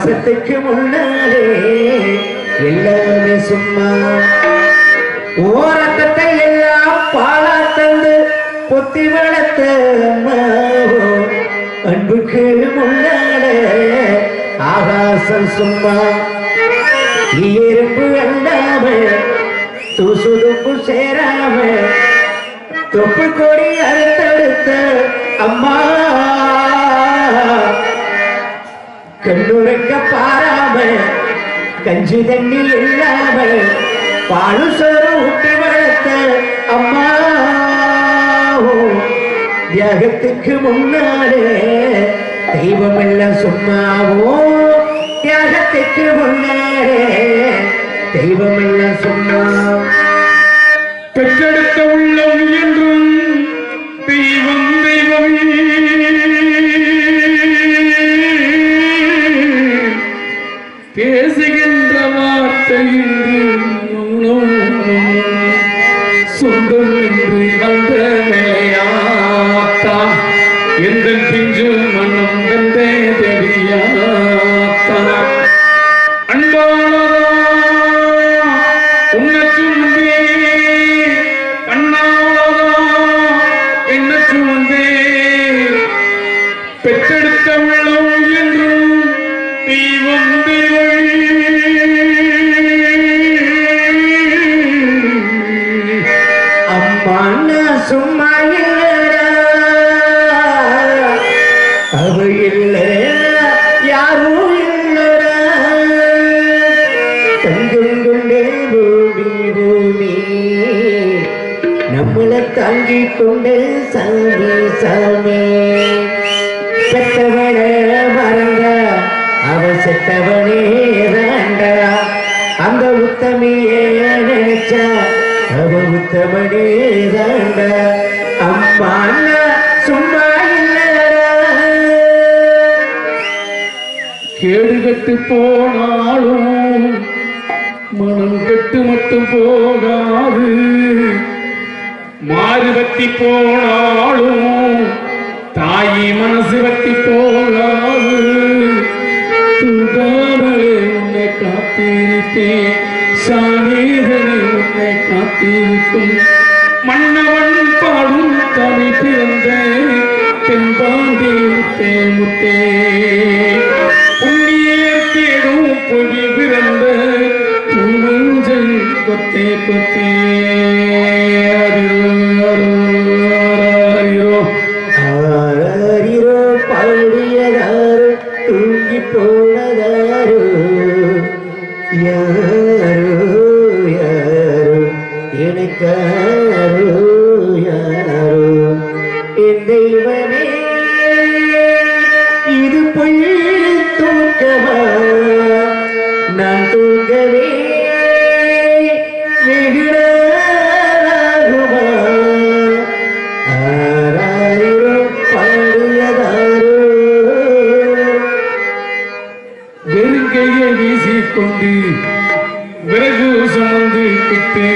வருஷத்துக்கு முன்னாலே எல்லாமே சும்மா. ஓரத்தத்தை எல்லாம் பாலா தந்து பொத்தி வளர்த்த அம்மாவோ அன்புக்கு முன்னாலே ஆகாசம் சும்மா. இருப்பு அண்டாம துசுதுப்பு சேராம தொப்பு கொடி அறுத்தடுத்த அம்மா. கண்ணுரைக்க பாராமல் கஞ்சி தண்ணி இல்லாமல் பாலு சோறு ஊட்டி வளர்த்த அம்மா. தியாகத்துக்கு முன்னாலே தெய்வம் எல்லாம் சும்மாவோ தியாகத்துக்கு முன்னாலே தெய்வம் எந்த பிஞ்சு மனம் வந்தே தெரியாத்தா அன்பானதா உன்னை சுமந்தே கண்ணாளதா என்ன சுமந்தே பெற்றெடுத்த உள்ளம் என்றும் தெய்வம் தெய்வம் தாங்கி சந்தி சாமி சாமி மறந்த அவ செத்தவனே தாண்டா அந்த உத்தமியே நினைச்ச அவ உத்தமனே தாண்ட அம்மா சும்மா இல்லடா கேடு கட்டு போனாலும் மனம் கட்டு மட்டும் போகாது. மாறு வத்தி போனாலும் தாயி மனசு வத்தி போனாலும் தூங்காமலே உன்னை காத்திருப்பேன். சாநீதனை உன்னை காத்திருக்கும். மன்னவன் பாடும் தனி பிறந்த தென்பாண்டி முத்தே முத்தே தேடும் பொழி பிறந்த பூமஞ்சள் கொத்தே கொத்தே. விறகு சுமந்து விட்டு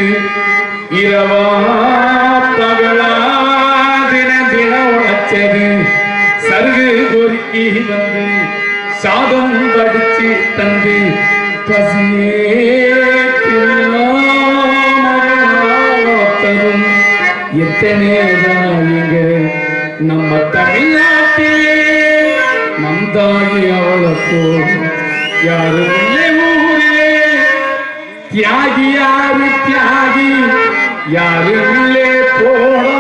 இரவா பகலா தின தின உழைச்சது சருகு பொறுக்கி வந்து சாதம் படிச்சு தந்து பசியே தரும் எத்தனை தாயிங்க நம்ம தமிழ்நாட்டிலே நம் தாயி அவளுக்கு யாரு இல்லை. தியாகி யாரு தியாகி யாரு உள்ளே போடா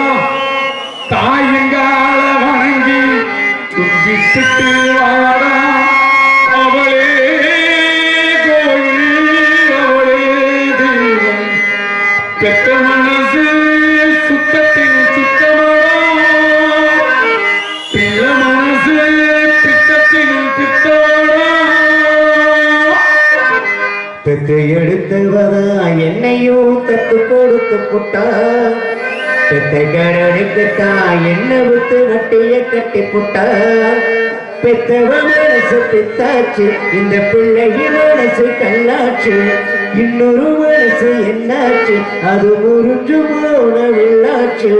தாயங்கால வணங்கி தும்பிட்டு வாடா அவளே கோயில் அவளே தெய்வம் பெத்த மனசு விட்டு புட்டா பெத்த கடனுக்கு தான் என்ன விட்டு நட்டிய கட்டி புட்டா பெத்தவ மனசு பித்தாச்சு இந்த பிள்ளையின் மனசு கல்லாச்சு. இன்னொரு மனசு என்னாச்சு அது முறிஞ்சு போன வில்லாச்சு.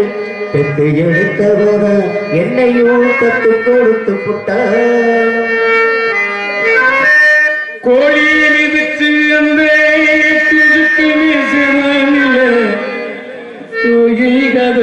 பெத்து எடுத்தவர என்னையும் தத்து கொடுத்து புட்ட. கோழி மிதித்து அந்த ಸಿಗದು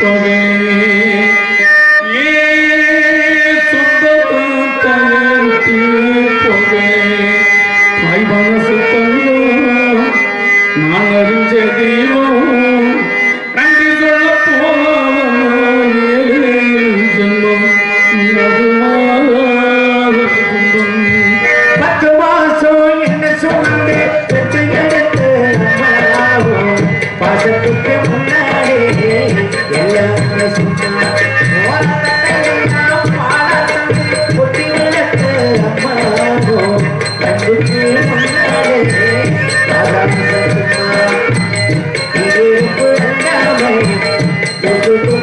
Okay.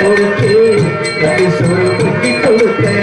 கொடுத்து கதை சொல்லி கொடுத்த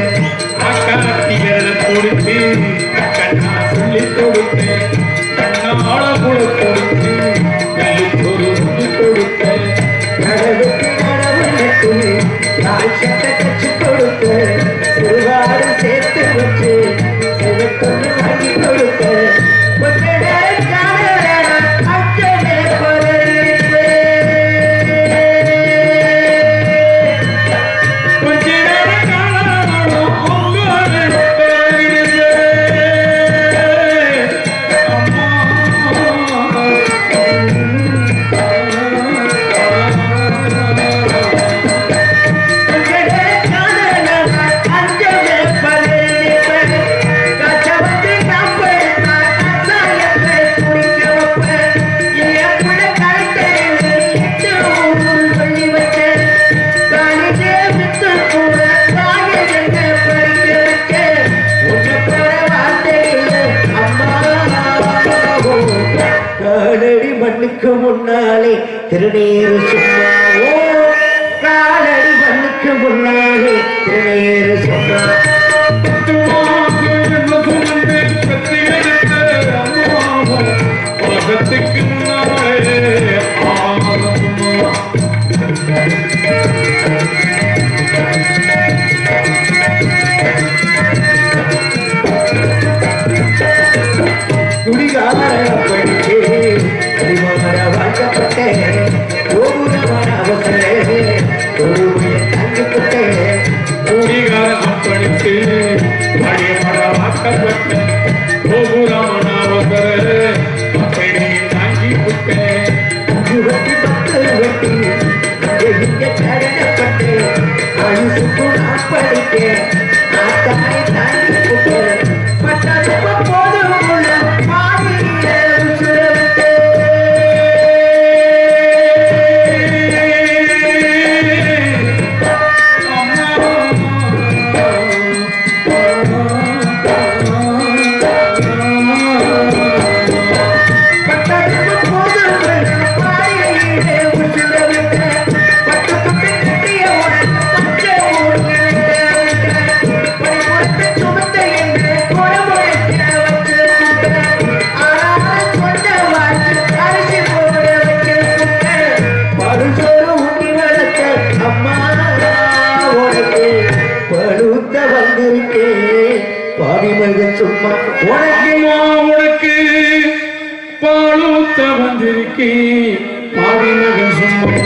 காலடி மண்ணுக்கு முன்னாலே திருநேரு சொன்னாவோ காலடி மண்ணுக்கு முன்னாலே திருநேரு சொன்னாவோ உனக்கு அம்மா உனக்கு பாலூத்த வந்திருக்கேன். பாவி மகன் சொன்ன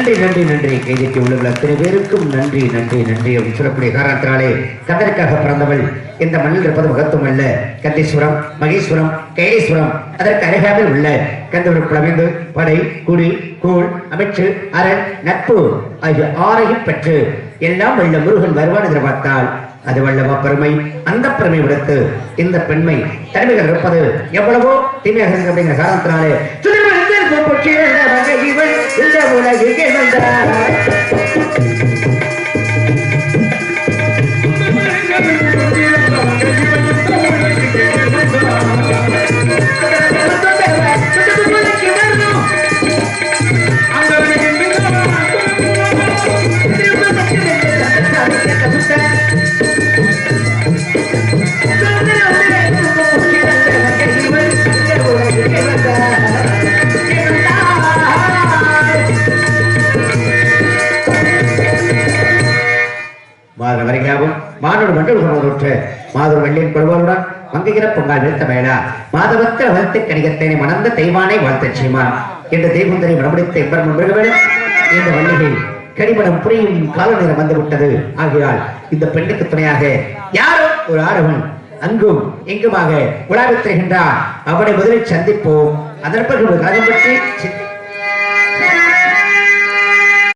நன்றி நன்றி நன்றி. கைதிக்கு உள்ள அத்தனை பேருக்கும் நன்றி நன்றி நன்றி. அப்படின்னு சொல்லக்கூடிய காரணத்தினாலே கதற்காக பிறந்தவள். இந்த மண்ணில் இருப்பது மகத்துவம் அல்ல. கந்தீஸ்வரம் மகேஸ்வரம் கைலேஸ்வரம். அதற்கு அருகாமல் உள்ள கந்தவர் புலமைந்து படை குடி கூழ் அமைச்சு அரண் நட்பு ஆகிய ஆறையும் பெற்று எல்லாம் வல்ல முருகன் வருவான் எதிர்பார்த்தால் அது வல்லவா பெருமை. அந்த பெருமை விடுத்து இந்த பெண்மை தனிமைகள் இருப்பது எவ்வளவோ தீமையாக இருக்கு அப்படிங்கிற காரணத்தினாலே. இந்த உலகிலே வந்தார். மாதர் வெள்ளியின் கொள்வோருடன் மங்கைகிற பொங்கல் நிறுத்த வேளா மாதவத்தில் வளர்த்து கணிகத்தேனை மணந்த தெய்வானை வாழ்த்த செய்வான் என்று தெய்வந்தரை மனமுடித்த எம்பர் முன்பர்கள் இந்த வள்ளிகை கடிமணம் புரியும் கால நேரம் வந்துவிட்டது. ஆகையால் இந்த பெண்ணுக்கு துணையாக யாரும் ஒரு ஆடவன் அங்கும் எங்குமாக உலாவித் திரிகின்றான் அவனை முதலில் சந்திப்போம். அதற்கு ஒரு காலம் பற்றி